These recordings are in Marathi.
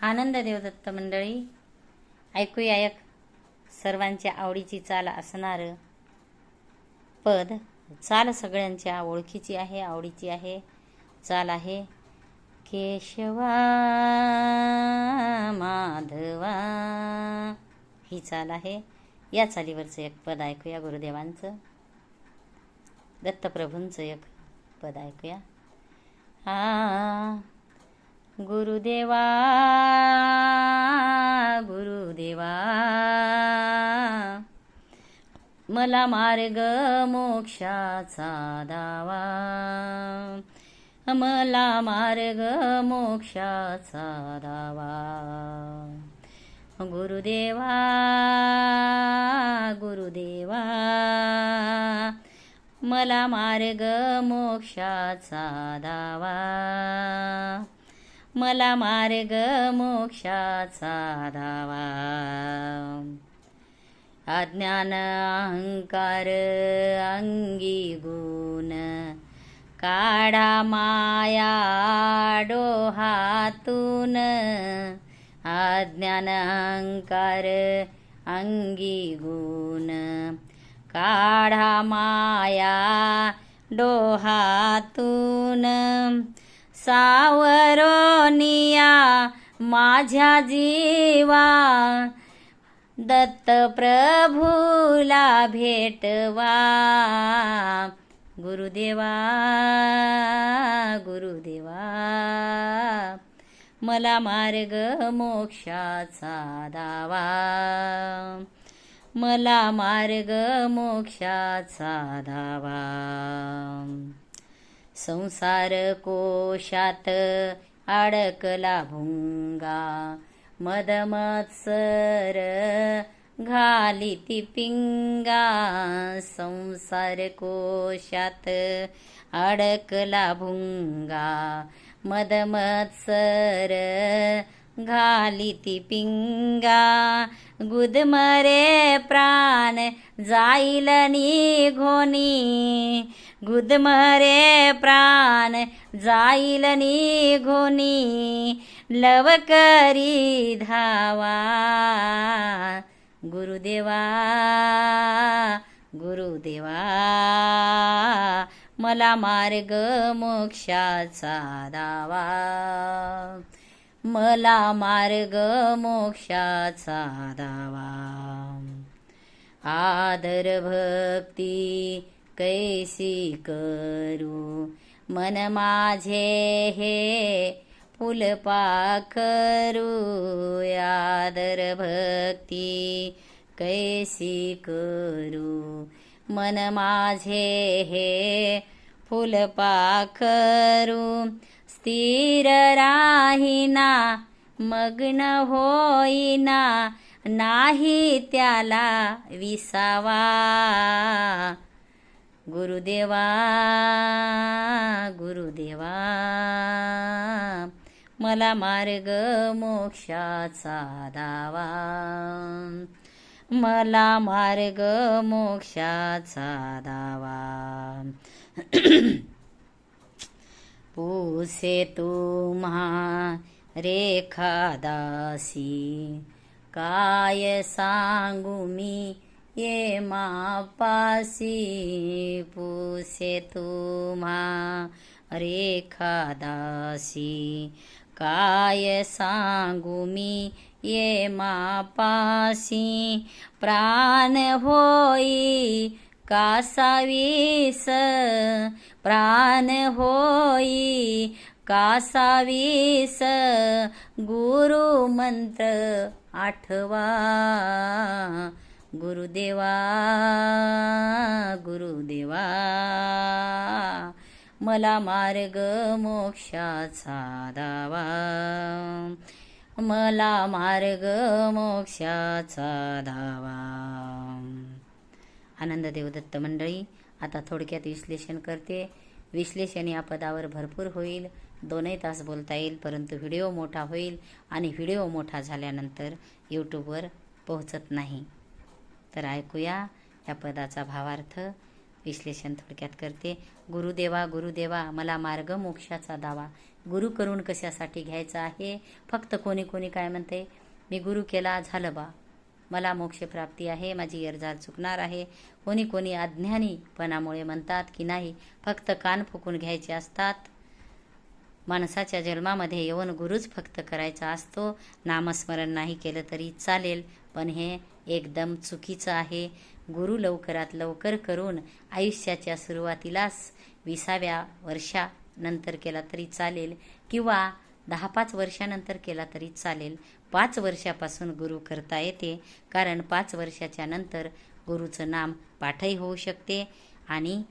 आनंद देवदत्त मंडळी ऐकूया एक सर्वांच्या आवडीची चाल असणारं पद. चाल सगळ्यांच्या ओळखीची आहे आवडीची आहे. चाल आहे केशवा माधवा. ही चाल आहे. या चालीवरचं एक पद ऐकूया गुरुदेवांचं. दत्तप्रभूंचं एक पद ऐकूया. आ गुरुदेवा गुरुदेवा मला मार्ग मोक्षाचा दावा मला मार्ग मोक्षाचा दावा. गुरुदेवा गुरुदेवा मला मार्ग मोक्षाचा दावा. मला मार्ग मोक्षाचा धावा अज्ञान अहंकार अंगी गुण. काढा माया डोहातून. अज्ञान अहंकार अंगी गुण. काढा माया डोहातून. सावरोनिया माझ्या जीवा. दत्त प्रभूला भेटवा. गुरुदेवा गुरुदेवा. मला मार्ग मोक्षाचा दावा. मला मार्ग मोक्षाचा धावा संसार कोशात अडकला भुंगा मदमत्सर घाली ती पिंगा. संसार कोशात अडकला भुंगा मदमत्सर घाली ती पिंगा. गुदमरे प्राण जाईल निघोनी गुदमरे प्राण जाईल निघोनी लवकरी धावा. गुरुदेवा गुरुदेवा. मला मार्ग मोक्षाचा दावा. मला मार्ग मोक्षाचा दावा. आदर भक्ती कैसी करू? मन माझे हे फुलपाखरू आदर भक्ती कैसी करू? मन माझे हे फुलपाखरू स्थिर राहीना मग्न होईना नाही त्याला विसावा. गुरुदेवा गुरुदेवा मला मार्ग मोक्षाचा दावा. मला मार्ग मोक्षाचा दावा. पुसे तुम्हा रेखा दासी काय सांगू मी ये मापासी। पूसे तुम्हा रेखा दासी काय सांगू मी ये मापासी। प्राण होई कासावीस प्राण होई कासावीस गुरु मंत्र आठवा. गुरुदेवा गुरुदेवा मला मार्ग मोक्षाचा दावा. मला मार्ग मोक्षाचा दावा. आनंद देवदत्त मंडळी आता थोडक्यात विश्लेषण करते. विश्लेषण या पदावर भरपूर होईल. दोनही तास बोलता येईल परंतु व्हिडिओ मोठा होईल आणि व्हिडिओ मोठा झाल्यानंतर यूट्यूबवर पोहोचत नाही. तर ऐकूया या पदाचा भावार्थ. विश्लेषण थोडक्यात करते. गुरुदेवा गुरुदेवा मला मार्ग मोक्षाचा दावा. गुरु करून कशासाठी घ्यायचा आहे? फक्त कोणी कोणी काय म्हणते? मी गुरु केला झालं बा. मला मोक्षप्राप्ती आहे माझी अर्जार चुकणार आहे. कोणी कोणी अज्ञानीपणामुळे म्हणतात की नाही फक्त कान फुकून घ्यायचे असतात. माणसाच्या जन्मामध्ये येऊन गुरुच फक्त करायचा असतो. नामस्मरण नाही केलं तरी चालेल पण हे एकदम चुकीचं आहे. गुरु लवकरात लवकर करून आयुष्याच्या सुरुवातीलाच विसाव्या वर्षानंतर केला तरी चालेल किंवा दहा पाच वर्षानंतर केला तरी चालेल. पाच वर्षापासून गुरु करता येते. कारण पाच वर्षाच्या नंतर गुरुचं नाम पाठही होऊ शकते आणि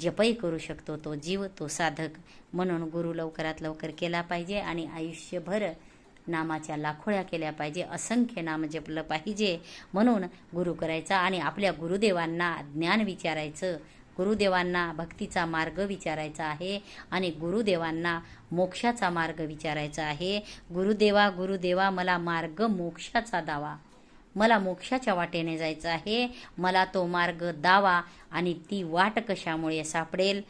जपही करू शकतो. तो जीव तो साधक म्हणून गुरु लवकरात लवकर केला पाहिजे आणि आयुष्यभर नामाच्या लाखोळ्या केल्या पाहिजे. असंख्य नाम जपलं पाहिजे म्हणून गुरु करायचा आणि आपल्या गुरुदेवांना ज्ञान विचारायचं गुरुदेवांना भक्तीचा मार्ग विचारायचा आहे आणि गुरुदेवांना मोक्षाचा मार्ग विचारायचा आहे. गुरुदेवा गुरुदेवा मला मार्ग मोक्षाचा दावा. मला मोक्षाच्या वाटेने जायचं आहे. मला तो मार्ग दावा आणि ती वाट कशामुळे सापडेल?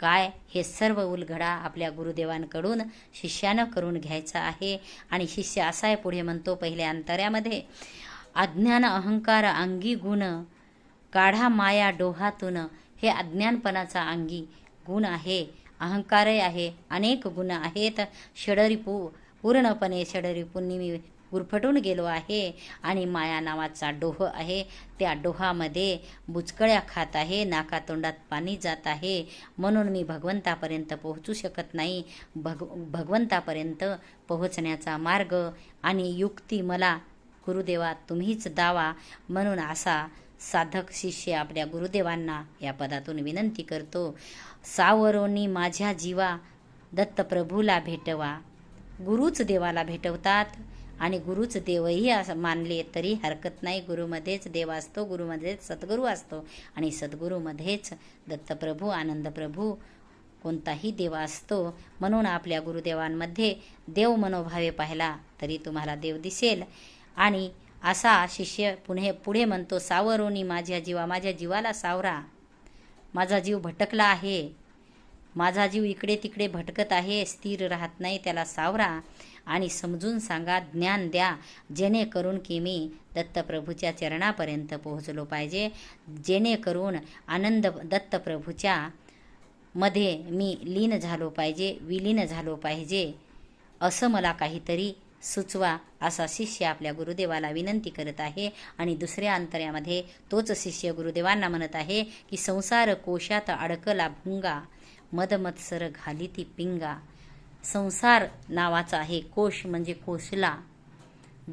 काय हे सर्व उलघडा आपल्या गुरुदेवांकडून शिष्यानं करून घ्यायचा आहे? आणि शिष्य असा आहे पुढे म्हणतो पहिल्या अंतऱ्यामध्ये अज्ञान अहंकार अंगी गुण काढा माया डोहातून हे अज्ञानपणाचा अंगी गुण आहे अहंकारही आहे अनेक गुण आहेत. षडरिपू पूर्णपणे षडरिपूंनी मी गुरफटून गेलो आहे आणि माया नावाचा डोह आहे. त्या डोहामध्ये बुचकळ्या खात आहे नाकातोंडात पाणी जात आहे. म्हणून मी भगवंतापर्यंत पोहोचू शकत नाही. भग भगवंतापर्यंत पोहोचण्याचा मार्ग आणि युक्ती मला गुरुदेवा तुम्हीच दावा. म्हणून असा साधक शिष्य आपल्या गुरुदेवांना या पदातून विनंती करतो सावरोनी माझ्या जीवा दत्तप्रभूला भेटवा. गुरुच देवाला भेटवतात आणि गुरुच देवही असं मानले तरी हरकत नाही. गुरुमध्येच देव असतो गुरुमध्येच सद्गुरू असतो आणि सद्गुरूमध्येच दत्तप्रभू आनंदप्रभू कोणताही देव असतो. म्हणून आपल्या गुरुदेवांमध्ये देव मनोभावे पाहिला तरी तुम्हाला देव दिसेल. आणि असा शिष्य पुणे पुढे म्हणतो सावरोनी माझ्या जीवा माझ्या जीवाला सावरा. माझा जीव भटकला आहे. माझा जीव इकडे तिकडे भटकत आहे स्थिर राहत नाही त्याला सावरा. आणि समजून सांगा ज्ञान द्या जेणेकरून की मी दत्तप्रभूच्या चरणापर्यंत पोहोचलो पाहिजे. जेणेकरून आनंद दत्तप्रभूच्या मध्ये मी लीन झालो पाहिजे विलीन झालो पाहिजे. असं मला काहीतरी सुचवा असा शिष्य आपल्या गुरुदेवाला विनंती करत आहे. आणि दुसऱ्या अंतर्यामध्ये तोच शिष्य गुरुदेवांना म्हणत आहे की संसार कोशात अडकला भुंगा मदमत्सर घाली ती पिंगा. संसार नावाचा आहे कोश म्हणजे कोसला.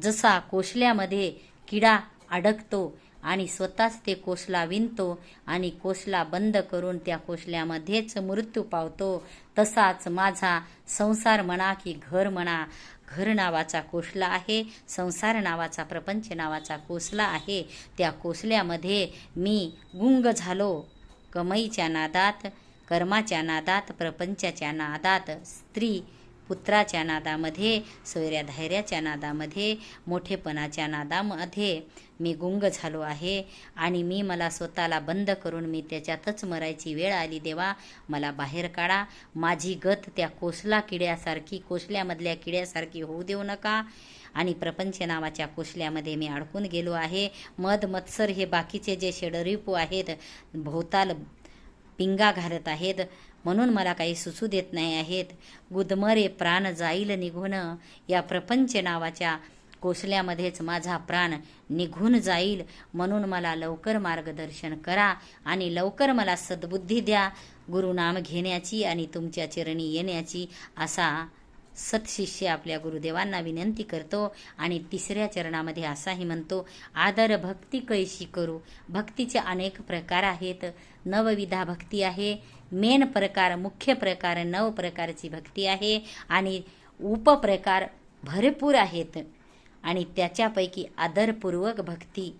जसा कोसल्यामध्ये किडा अडकतो आणि स्वतःच ते कोसला विणतो आणि कोसला बंद करून त्या कोसल्यामध्येच मृत्यू पावतो तसाच माझा संसार म्हणा की घर म्हणा. घर नावाचा कोसला आहे संसार नावाचा प्रपंच नावाचा कोसला आहे. त्या कोसल्यामध्ये मी गुंग झालो. कमईच्या नादात कर्माच्या नादात प्रपंचाच्या नादात स्त्री पुत्राच्या नादामध्ये सोयऱ्या धैर्याच्या नादामध्ये मोठेपणाच्या नादामध्ये मी गुंग झालो आहे आणि मी मला स्वतःला बंद करून मी त्याच्यातच मरायची वेळ आली. देवा मला बाहेर काढा. माझी गत त्या कोसला किड्यासारखी कोसल्यामधल्या किड्यासारखी होऊ देऊ नका. आणि प्रपंच नावाच्या कोसल्यामध्ये मी अडकून गेलो आहे. मद मत्सर हे बाकीचे जे षडरिपू आहेत भोवताल पिंगा घालत आहेत म्हणून मला काही सुचू देत नाही आहेत. गुदमरे प्राण जाईल निघून. या प्रपंच नावाच्या कोसल्यामध्येच माझा प्राण निघून जाईल म्हणून मला लवकर मार्गदर्शन करा आणि लवकर मला सद्बुद्धी द्या. गुरुनाम घेण्याची आणि तुमच्या चरणी येण्याची असा सत्शिष्य आपल्या गुरुदेवांना विनंती करतो आणि तिसऱ्या चरणामध्ये असाही म्हणतो आदर भक्ती कैशी करू? भक्तीचे अनेक प्रकार आहेत. नवविधा भक्ती आहे. मेन प्रकार मुख्य प्रकार नव प्रकारची भक्ती आहे. आणि उपप्रकार भरपूर आहेत. आणि त्याच्यापैकी आदरपूर्वक भक्ती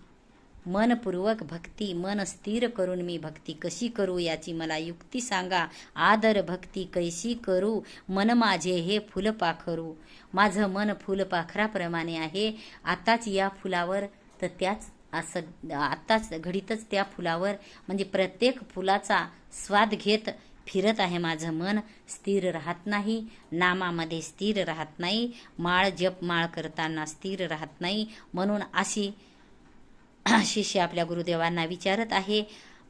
मनपूर्वक भक्ती मन स्थिर करून मी भक्ती कशी करू याची मला युक्ती सांगा. आदर भक्ती कैशी करू? मन माझे हे फुलपाखरू माझं मन फुलपाखराप्रमाणे आहे. आताच या फुलावर तर त्याच असं आत्ताच घडीतच त्या फुलावर म्हणजे प्रत्येक फुलाचा स्वाद घेत फिरत आहे माझं मन. स्थिर राहत नाही. नामामध्ये स्थिर राहत नाही. माळ जप माळ करताना स्थिर राहत नाही. म्हणून अशी शिष्य आपल्या गुरुदेवांना विचारत आहे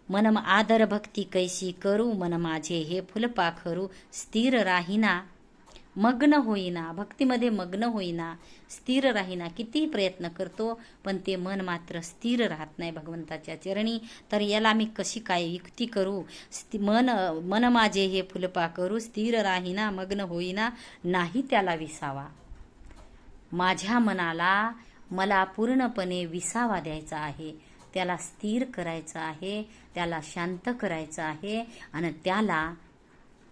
मनम आदर भक्ती कैसी करू मन माझे हे फुलपाखरू स्थिर राहीना मग्न होईना भक्तीमध्ये मग्न होईना स्थिर राहीना कितीही प्रयत्न करतो पण ते मन मात्र स्थिर राहत नाही भगवंताच्या चरणी. तर याला मी कशी काय युक्ती करू? स्ति मन मन माझे हे फुलपा करू स्थिर राहीना मग्न होईना नाही त्याला विसावा. माझ्या मनाला मला पूर्णपणे विसावा द्यायचा आहे. त्याला स्थिर करायचं आहे. त्याला शांत करायचं आहे. आणि त्याला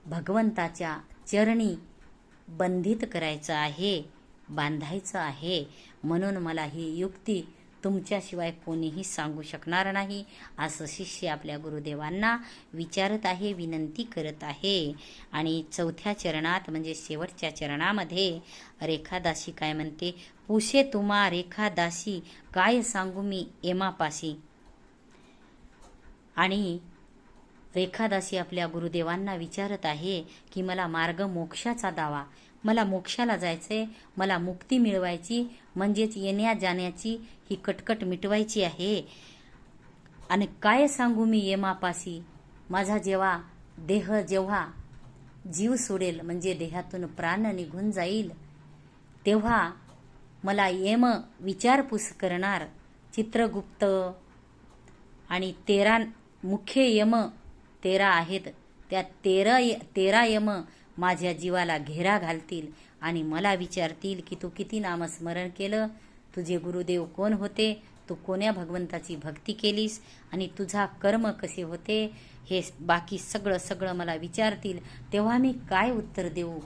भगवंताच्या चरणी बंधित करायचं आहे बांधायचं आहे. म्हणून मला ही युक्ती तुमच्याशिवाय कोणीही सांगू शकणार नाही असं शिष्य आपल्या गुरुदेवांना विचारत आहे विनंती करत आहे. आणि चौथ्या चरणात म्हणजे शेवटच्या चरणामध्ये रेखादासी काय म्हणते? पुषे तुम्हा रेखादासी काय सांगू मी एमापाशी? आणि रेखादासी आपल्या गुरुदेवांना विचारत आहे की मला मार्ग मोक्षाचा दावा. मला मोक्षाला जायचंय मला मुक्ती मिळवायची म्हणजेच येण्या जाण्याची ही कटकट मिटवायची आहे. आणि काय सांगू मी येमापासी? माझा जेव्हा देह जेव्हा जीव सोडेल म्हणजे देहातून प्राण निघून जाईल तेव्हा मला येम विचारपूस करणार चित्रगुप्त आणि तेरा मुख्य यम तेरा आहेत त्या तेरा तेरा यम माझ्या जीवाला घेरा घालतील आणि मला विचारतील की तू किती नामस्मरण केलं? तुझे गुरुदेव कोण होते? तू कोण्या भगवंताची भक्ती केलीस? आणि तुझा कर्म कसे होते? हे बाकी सगळं सगळं मला विचारतील. तेव्हा मी काय उत्तर देऊ?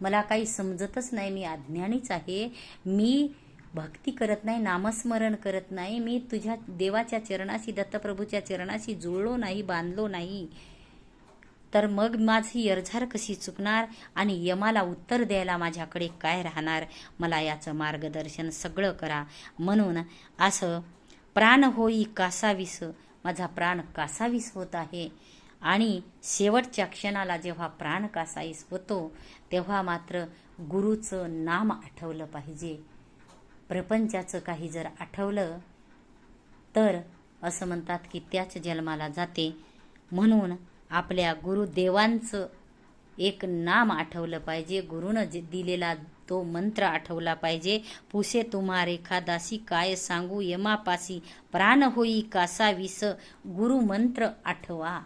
मला काही समजतच नाही. मी अज्ञानीच आहे. मी भक्ती करत नाही नामस्मरण करत नाही. मी तुझ्या देवाच्या चरणाशी दत्तप्रभूच्या चरणाशी जुळलो नाही बांधलो नाही. तर मग माझी अर्झार कशी चुकणार आणि यमाला उत्तर द्यायला माझ्याकडे काय राहणार? मला याचं मार्गदर्शन सगळं करा. म्हणून असं प्राण होई कासावीस माझा प्राण कासावीस होत आहे. आणि शेवटच्या क्षणाला जेव्हा प्राण कासावीस होतो तेव्हा मात्र गुरुचं नाम आठवलं पाहिजे. प्रपंचाचं काही जर आठवलं तर असं म्हणतात की त्याच जन्माला जाते. म्हणून आपल्या गुरुदेवांचं एक नाम आठवलं पाहिजे. गुरुनं दिलेला तो मंत्र आठवला पाहिजे. पुसे तुम्हारे खादासी काय सांगू यमापासी प्राण होई कासावीस गुरु मंत्र आठवा.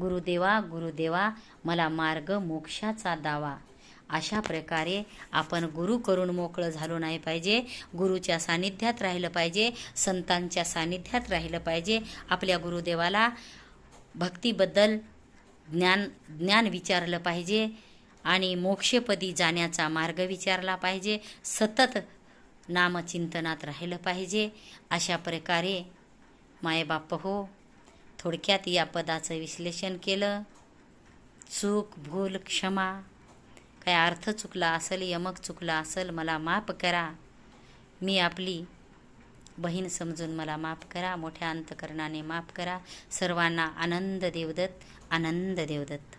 गुरुदेवा गुरुदेवा मला मार्ग मोक्षाचा दावा. अशा प्रकारे आपण गुरु करून मोकळं झालो नाही पाहिजे. गुरुच्या सानिध्यात राहिलं पाहिजे. संतांच्या सानिध्यात राहिलं पाहिजे. आपल्या गुरुदेवाला भक्तीबद्दल ज्ञान ज्ञान विचारलं पाहिजे आणि मोक्षपदी जाण्याचा मार्ग विचारला पाहिजे. सतत नामचिंतनात राहिलं पाहिजे. अशा प्रकारे मायबाप हो थोडक्यात या पदाचं विश्लेषण केलं. चूक भूल क्षमा. काय अर्थ चुकला असेल यमक चुकला असेल मला माफ करा. मी आपली बहीण समजून मला माफ करा मोठ्या अंतकरणाने माफ करा. सर्वांना आनंद देवदत्त आनंद देवदत्त.